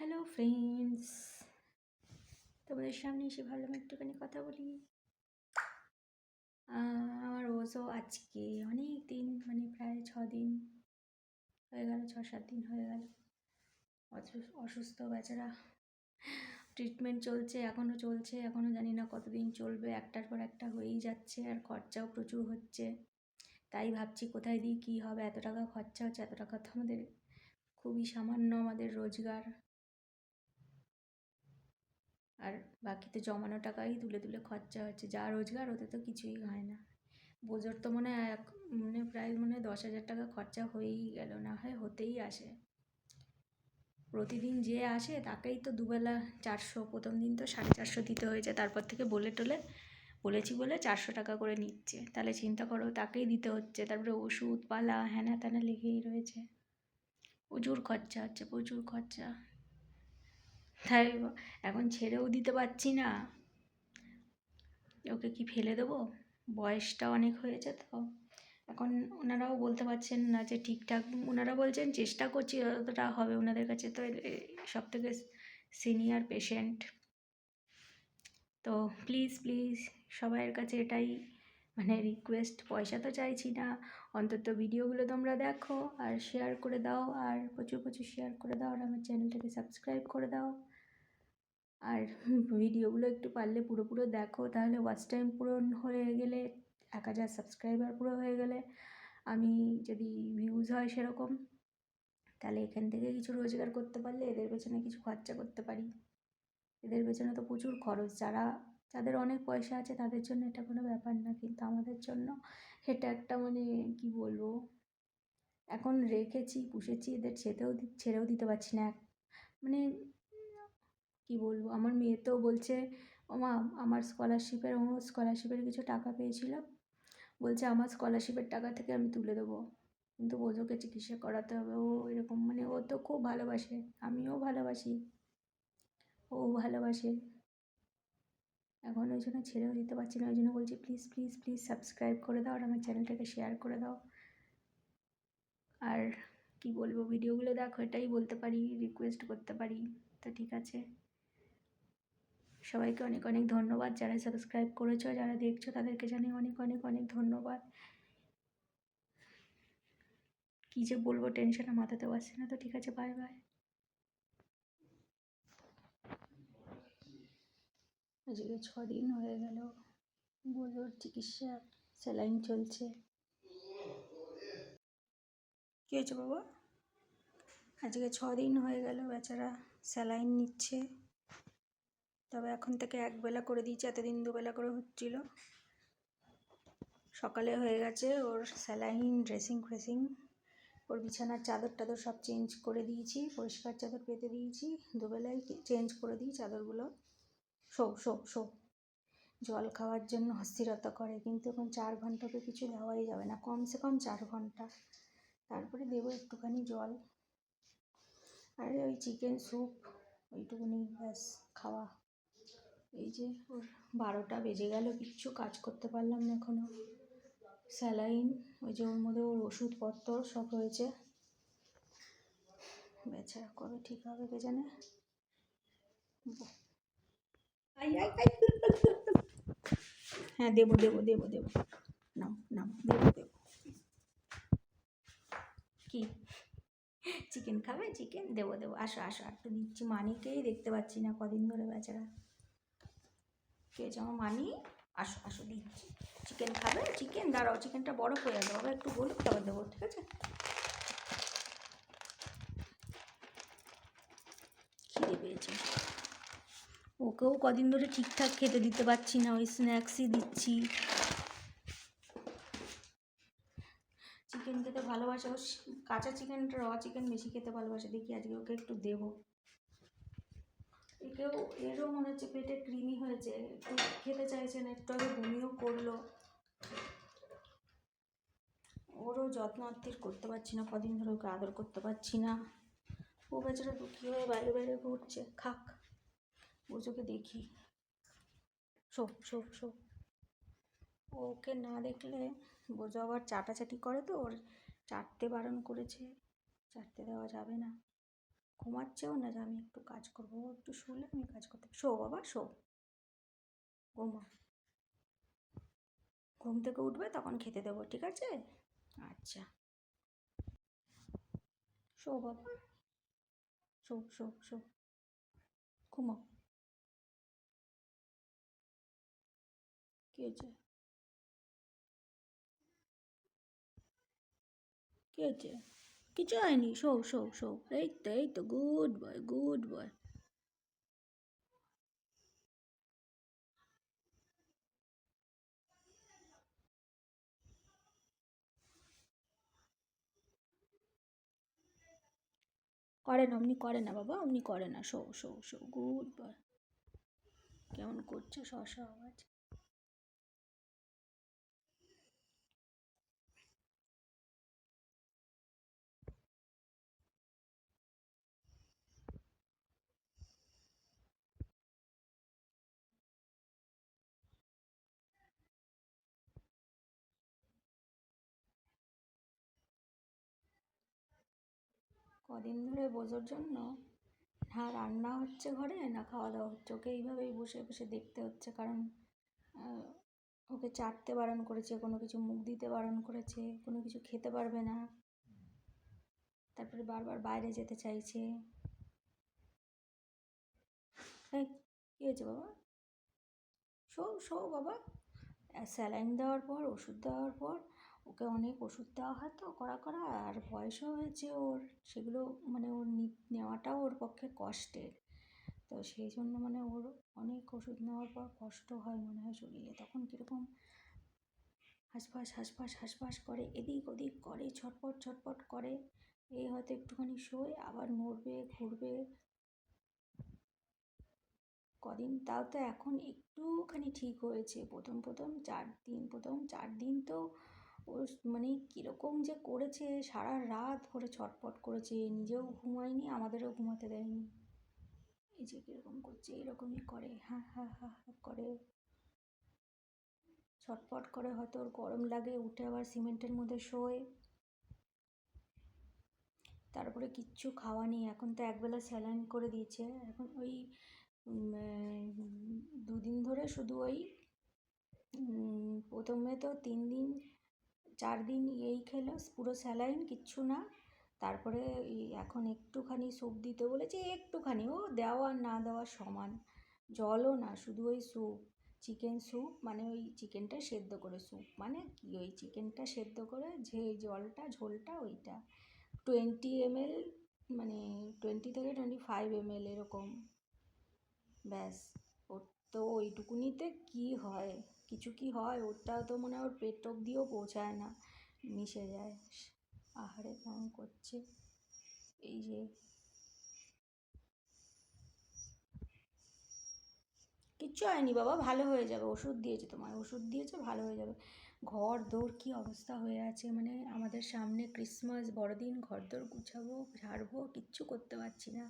Hello friends তোমাদের সামনে এসে ভাবলাম একটুখানি কথা বলি। আমার ওজো আজকে অনেক দিন মানে প্রায় ছ দিন হয়ে গেল ছ সাত দিন হয়ে গেল। অসুস- অসুস্থ বেচারা। ট্রিটমেন্ট চলছে এখনও চলছে এখনও জানি না কতদিন চলবে। একটার পর একটা হয়েই যাচ্ছে, আর খরচাও প্রচুর হচ্ছে। তাই ভাবছি কোথায় দিই কী হবে? এত টাকা খরচা হচ্ছে, এত টাকা তো আমাদের খুবই সামান্য আমাদের রোজগার। আর বাকিতে জমানো টাকাই তুলে তুলে খরচা হচ্ছে। যা রোজগার, ওতে তো কিছুই হয় না। বোঝোর তো মনে হয় এক মানে প্রায় মনে হয় দশ হাজার টাকা খরচা হয়েই গেল, না হয় হতেই আসে। প্রতিদিন যে আসে, তাকেই তো দুবেলা চারশো, প্রথম দিন তো সাড়ে চারশো দিতে হয়েছে, তারপর থেকে বলে টলে, বলেছি বলে চারশো টাকা করে নিচ্ছে। তাহলে চিন্তা করো, তাকেই দিতে হচ্ছে। তারপরে ওষুধ পালা হ্যানা ত্যানা লেগেই রয়েছে। প্রচুর খরচা হচ্ছে, প্রচুর খরচা। তাই এখন ছেড়েও দিতে পারছি না। ওকে কি ফেলে দেবো? বয়সটা অনেক হয়েছে তো। এখন ওনারাও বলতে পারছেন না যে ঠিকঠাক, ওনারা বলছেন চেষ্টা করছি যতটা হবে ওনাদের কাছে তো সব থেকে সিনিয়র পেশেন্ট তো প্লিজ প্লিজ সবাইয়ের কাছে এটাই মানে রিকোয়েস্ট পয়সা তো চাইছি না, অন্তত ভিডিওগুলো তোমরা দেখো আর শেয়ার করে দাও আর প্রচুর প্রচুর শেয়ার করে দাও আর আমার চ্যানেলটাকে সাবস্ক্রাইব করে দাও। আর ভিডিওগুলো একটু পারলে পুরো পুরো দেখো, তাহলে ওয়াচ টাইম পূরণ হয়ে গেলে, এক হাজার সাবস্ক্রাইবার পুরো হয়ে গেলে, আমি যদি ভিউজ হয় সেরকম, তাহলে এখান থেকে কিছু রোজগার করতে পারলে এদের পেছনে কিছু খরচা করতে পারি। এদের পেছনে তো প্রচুর খরচ, যারা, যাদের অনেক পয়সা আছে তাদের জন্য এটা কোনো ব্যাপার না, কিন্তু আমাদের জন্য এটা একটা মানে কি বলব, এখন রেখেছি, পুষেছি, এদের ছেড়েও ছেড়েও দিতে পারছি না। মানে কি বলব? আমার মেয়ে তো বলছে, ও মা, আমার স্কলারশিপের ও স্কলারশিপের কিছু টাকা পেয়েছিল। বলছে, আমার স্কলারশিপের টাকা থেকে আমি তুলে দেবো। কিন্তু বোঝোকে চিকিৎসা করাতে হবে। ও এরকম মানে ও তো খুব ভালোবাসে। আমিও ভালোবাসি। ও ভালোবাসে। এখন ওই জন্য ছেড়েও দিতে পারছি না। ওই জন্য বলছি, প্লিজ প্লিজ প্লিজ সাবস্ক্রাইব করে দাও আর আমার চ্যানেলটাকে শেয়ার করে দাও। আর কি বলব ভিডিওগুলো দেখো, এটাই বলতে পারি রিকোয়েস্ট করতে পারি। তো ঠিক আছে। সবাইকে অনেক অনেক ধন্যবাদ যারা সাবস্ক্রাইব করেছ, যারা দেখছ তাদেরকে জানাই অনেক অনেক অনেক ধন্যবাদ। কী যে বলব টেনশনে মাথাতেও আসছে না তো, ঠিক আছে বাই বাই আজকে ছ দিন হয়ে গেল বোঝোর চিকিৎসা স্যালাইন চলছে। কী হয়েছে বাবা? আজকে ছ দিন হয়ে গেল বেচারা স্যালাইন নিচ্ছে। তবে এখন থেকে একবেলা করে দিয়েছে, এতদিন দুবেলা করে হচ্ছিল। সকালে হয়ে গেছে ওর স্যালাইন, ড্রেসিং ফ্রেসিং। ওর বিছানার চাদর টাদর সব চেঞ্জ করে দিয়েছি, পরিষ্কার চাদর পেতে দিয়েছি। দুবেলায় চেঞ্জ করে দিই চাদরগুলো। শো শো শো। জল খাওয়ার জন্য অস্থিরতা করে, কিন্তু এখন চার ঘন্টাকে কিছু দেওয়াই যাবে না। কমসে কম চার ঘণ্টা। তারপরে দেবো একটুখানি জল। আর ওই চিকেন স্যুপ, ওইটুকুনি ব্যাস, খাওয়া। এই যে ওর বারোটা বেজে গেল কিচ্ছু কাজ করতে পারলাম না এখনও স্যালাইন ওই যে ওর মধ্যে ওর ওষুধপত্র সব রয়েছে। বেচারা কবে ঠিক হবে কে জানে? হ্যাঁ দেবো দেবো দেবো দেবো। নাও নাও দেবো দেবো। কি? চিকেন খাবে? চিকেন? দেবো দেবো। আসো আসো একটু দিচ্ছি মানিকেই দেখতে পাচ্ছি না কদিন ধরে বেচারা। হয়েছে আমার মানি আসো আসো দিচ্ছি। চিকেন খাবে? চিকেন দাঁড়াও চিকেনটা বড় হয়ে যাবে বাবা একটু বলুক তারপর দেবো, ঠিক আছে? খিদে পেয়েছে। ওকেও কদিন ধরে ঠিকঠাক খেতে দিতে পারছি না, ওই স্ন্যাক্সই দিচ্ছি। চিকেন খেতে ভালোবাসে। ও কাঁচা চিকেন র চিকেন বেশি খেতে ভালোবাসে। দেখি আজকে ওকে একটু দেবো। একেও এরও মনে হচ্ছে পেটে কৃমি হয়েছে, একটু খেতে চাইছে না একটু আগে বমিও করল। ওরও যত্ন আত্তির করতে পারছি না, কদিন ধরে ওকে আদর করতে পারছি না। ও বেচারা দুঃখী হয়ে বাইরে বাইরে ঘুরছে, খাক ওজোকে দেখি। Show show show. ওকে না দেখলে বোঝো আবার চাটাচাটি করে তো, ওর চাটতে বারণ করেছে চাটতে দেওয়া যাবে না। ঘুমাচ্ছেও না যে আমি একটু কাজ করব একটু শুলে আমি কাজ করতে শো বাবা, শো। ঘুমা। ঘুম থেকে উঠবে তখন খেতে দেবো, ঠিক আছে? আচ্ছা। শো বাবা। শো শো শো। ঘুমাও কি হয়েছে কি হয়েছে কিছু হয়নি শো শো শো এই তো এই তো গুড বয় গুড বয় করে না, অমনি করে না বাবা, অমনি করে না। Show show show good boy কেমন করছে শশা আওয়াজ? কদিন ধরে বোঝোর জন্য? না, রান্না হচ্ছে ঘরে, না খাওয়া দাওয়া হচ্ছে? ওকে এইভাবেই বসে বসে দেখতে হচ্ছে, কারণ ওকে চাটতে বারণ করেছে, কোনো কিছু মুখ দিতে বারণ করেছে, কোনো কিছু খেতে পারবে না। তারপরে বারবার বাইরে যেতে চাইছে। কী হয়েছে বাবা? শো শো বাবা। স্যালাইন দেওয়ার পর, ওষুধ দেওয়ার পর ওকে অনেক ওষুধ দেওয়া হয় তো করা করা আর বয়সও হয়েছে ওর, সেগুলো মানে ওর নেওয়াটাও ওর পক্ষে কষ্টের। তো সেই জন্য মানে ওর অনেক ওষুধ নেওয়ার পর কষ্ট হয় মনে হয় শরীরে। তখন কীরকম হাঁসফাঁস হাঁসফাঁস হাঁসফাঁস করে, এদিক ওদিক করে, ছটপট ছটপট করে, এই হয়তো একটুখানি শোয়, আবার নড়বে ঘুরবে। কদিন, তাও তো এখন একটুখানি ঠিক হয়েছে। প্রথম প্রথম চার দিন, প্রথম চার দিন তো মানে কীরকম যে করেছে, সারা রাত ভরে ছটপট করেছে, নিজেও ঘুমায়নি, আমাদেরও ঘুমাতে দেয়নি। এই যে কীরকম করছে, এরকমই করে হ্যাঁ হ্যাঁ হ্যাঁ হ্যাঁ করে। ছটপট করে হয়তো ওর গরম লাগে, উঠে আবার সিমেন্টের মধ্যে শোয়। তারপরে কিচ্ছু খাওয়া নেই, এখন তো একবেলা স্যালাইন করে দিয়েছে। এখন ওই দুদিন ধরে শুধু ওই প্রথমে তো তিন দিন চার দিন এই খেলো, পুরো স্যালাইন, কিচ্ছু না। তারপরে এখন একটুখানি স্যুপ দিতে বলেছে, একটুখানি, ও দেওয়া আর না দেওয়া সমান। জলও না, শুধু ওই স্যুপ, চিকেন স্যুপ মানে ওই চিকেনটা সেদ্ধ করে স্যুপ মানে কি ওই চিকেনটা সেদ্ধ করে, যে জলটা, ঝোলটা ওইটা। টোয়েন্টি এমএল মানে টোয়েন্টি থেকে টোয়েন্টি ফাইভ এমএল এরকম। ব্যাস, ওর তো ওইটুকুনিতে কি হয়? কিছু কি হয়, ওটা তো মনে হয় ওর পেট অব্দিও পৌঁছায় না। মিশে যায়। আহারে কেমন করছে। এই যে। কিচ্ছু হয়নি বাবা, ভালো হয়ে যাবে। ওষুধ দিয়েছে তোমায়। ওষুধ দিয়েছে, ভালো হয়ে যাবে। ঘর দৌড় কী অবস্থা হয়ে আছে? মানে আমাদের সামনে ক্রিসমাস বড়দিন, ঘর দৌড় গুছাবো, ঝাড়বো, কিচ্ছু করতে পারছি না।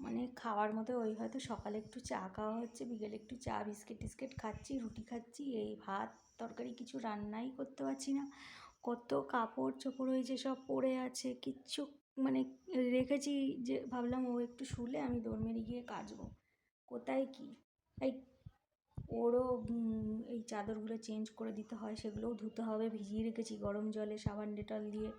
মানে খাওয়ার মতো ওই হয়তো সকালে একটু চা খাওয়া হচ্ছে, বিকেলে একটু চা, বিস্কিট টিস্কিট খাচ্ছি, রুটি খাচ্ছি, এই ভাত, তরকারি কিছু রান্নাই করতে পারছি না। কত কাপড় চোপড় হয়েছে সব পড়ে আছে, কিচ্ছু মানে রেখেছি যে ভাবলাম ও একটু শুলে আমি দৌড় মেরে গিয়ে কাচবো। কোথায় কি? এই ওরও এই চাদরগুলো চেঞ্জ করে দিতে হয়, সেগুলোও ধুতে হবে, ভিজিয়ে রেখেছি গরম জলে, সাবান, ডেটল দিয়ে।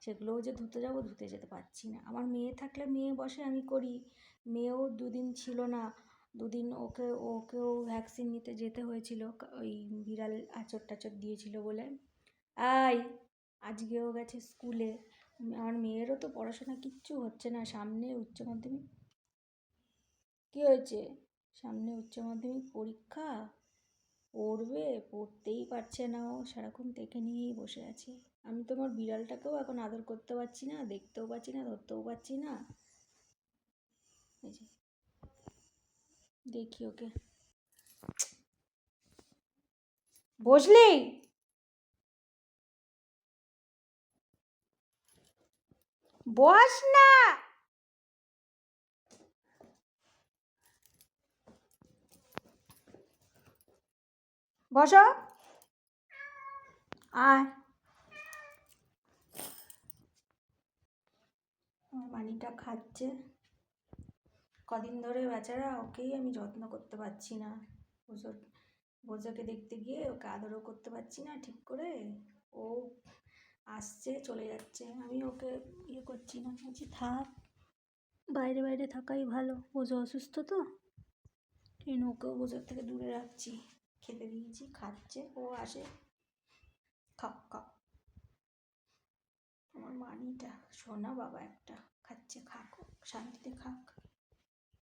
সেগুলোও যে ধুতে যাব, ধুতে যেতে পারছি না। আমার মেয়ে থাকলে মেয়ে বসে আমি করি। মেয়েও দুদিন ছিল না। দুদিন ওকে, ওকেও ভ্যাকসিন নিতে যেতে হয়েছিল। ওই বিড়াল আচর টাচর দিয়েছিল বলে। আই আজকেও গেছে স্কুলে। আমার মেয়েরও তো পড়াশোনা কিচ্ছু হচ্ছে না। সামনে উচ্চ মাধ্যমিক। কী হয়েছে? সামনে উচ্চ মাধ্যমিক পরীক্ষা? পড়বে? পড়তেই পারছে না ও। সারাক্ষণ দেখে নিয়েই বসে আছে। আমি তোমার বিড়ালটাকেও এখন আদর করতে পারছি না, দেখতেও পাচ্ছি না, ধরতেও পারছি না। দেখি ওকে। বসলি? বস না! বসো। আয়। আমার মানিটা খাচ্ছে। কদিন ধরে বেচারা ওকেই আমি যত্ন করতে পারছি না। বোঝো বোঝোকে দেখতে গিয়ে ওকে আদরও করতে পারছি না ঠিক করে। ও আসছে, চলে যাচ্ছে। আমি ওকে ইয়ে করছি না। বলছি, থাক, বাইরে বাইরে থাকাই ভালো। বোঝো অসুস্থ তো? এই ওকেও বোঝোর থেকে দূরে রাখছি। খেতে দিয়েছি, খাচ্ছে। ও আসে। খাও খাও। আমার মানিটা সোনা বাবা একটা খাচ্ছে খাক শান্তিতে খাক।